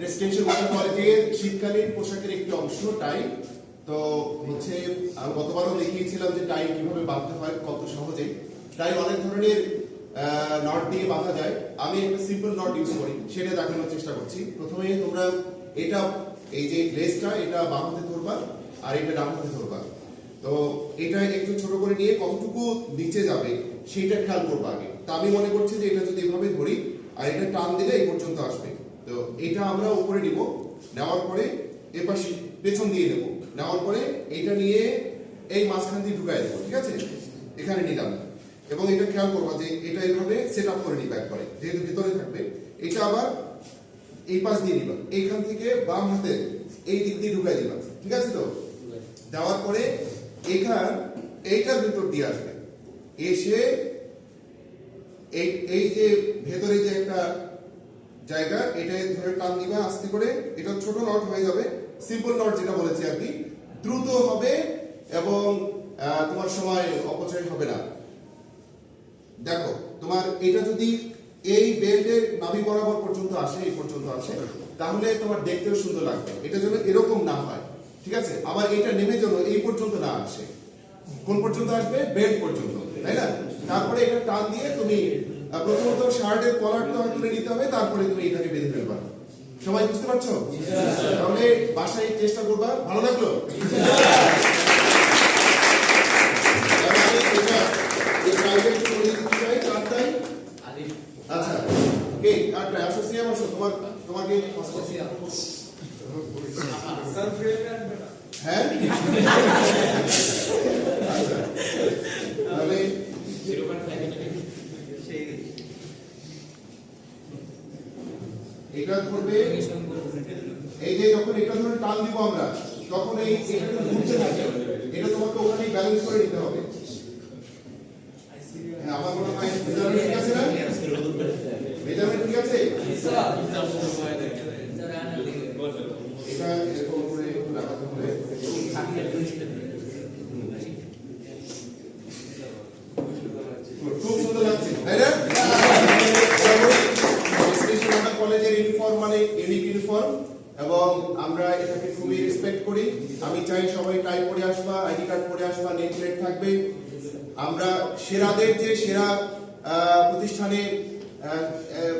Residential water কলেজের শীতকালীন পোশাকের একটি অংশ টাই তো হচ্ছে, আমি গতবারও দেখিয়েছিলাম যে টাই কীভাবে বাঁধতে হয়, কত সহজে। টাই অনেক ধরনের নট দিয়ে বাঁধা যায়। আমি একটা সিম্পল নট ইউজ করি, সেটা দেখানোর চেষ্টা করছি। প্রথমে তোমরা এটা, এই যে লেসটা এটা বাম হাতে ধরবা, আর এটা ডান ধরবা। তো এটা একটু ছোট করে নিয়ে কতটুকু নিচে যাবে সেইটা খেয়াল করব আগে। তা আমি মনে করছি যে এটা যদি এভাবে ধরি, আর এটা টান দিলে এই পর্যন্ত আসবে। তো এটা আমরা উপরে নিব, নেওয়ার পরে এপাশে পেছন দিয়ে নেব। নেওয়ার পরে এটা নিয়ে এই মাঝখান দিয়ে ঢুকাই দেবো, ঠিক আছে? এখানে নিলাম। এবং এটা খেয়াল করব যে এটা এইভাবে সেট আপ করে নিবা একবারে, যেহেতু ভিতরে থাকবে। এটা আবার এই পাশ দিয়ে নিবা, এইখান থেকে বাম হাতে এই দিক দিয়ে ঢুকাই দিবা, ঠিক আছে তো? দেওয়ার পরে এখান, এইটার ভিতর দিয়ে আসবে। এসে এই এই যে ভেতরে যে একটা জায়গা, এটা ধরে টান দিবা, আস্তে করে। এটা ছোট নট হয়ে যাবে। সিম্পল নট যেটা বলেছি আর কি। দ্রুত হবে এবং তোমার সময় অপচয় হবে না। দেখো, তোমার এটা যদি এই বেল্টের নাভি বরাবর পর্যন্ত আসে, এই পর্যন্ত আসে, তাহলে তোমার দেখতেও সুন্দর লাগবে। এটা যেন এরকম না হয়। ঠিক আছে? আবার এটা নেমে যেন এই পর্যন্ত না আসে। কোন পর্যন্ত আসবে? বেল্ট পর্যন্ত। তাই না? তারপরে এটা টান দিয়ে তুমি প্রথমত শার্টের কলারটা তুলে নিতে হবে তারপরে তুমি এটাকে বেঁধে ফেলবা। সবাই বুঝতে পারছ? তাহলে বাসায় চেষ্টা করবা। ভালো লাগল আচ্ছা কে কারটা আসো সিয়াম আসো। তোমার তোমাকে হ্যাঁ আচ্ছা। তাহলে এটা ধরবে, এই যে যখন এটা ধরে টান দিব আমরা, তখন এই এটা ঘুরতে থাকে। এটা তোমাকে ওখানে ব্যালেন্স করে নিতে হবে। হ্যাঁ আমার মনে হয়, মেজারমেন্ট ঠিক আছে না? মেজারমেন্ট ঠিক আছে এটা এরকম করে একটু লাগাতে হবে খুব সুন্দর লাগছে তাই না স্পেশাল ওয়াটার কলেজের ইউনিফর্ম মানে ইউনিক ইউনিফর্ম এবং আমরা এটাকে খুবই রেসপেক্ট করি। আমি চাই সবাই টাই পরে আসবা আইডি কার্ড পরে আসবা নেট প্লেট থাকবে। আমরা সেরাদের যে সেরা আহ, প্রতিষ্ঠানে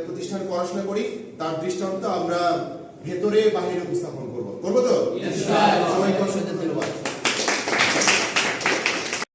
প্রতিষ্ঠান পড়াশোনা করি তার দৃষ্টান্ত আমরা ভেতরে বাহিরে উপস্থাপন করব। করব তো? সবাইকে ধন্যবাদ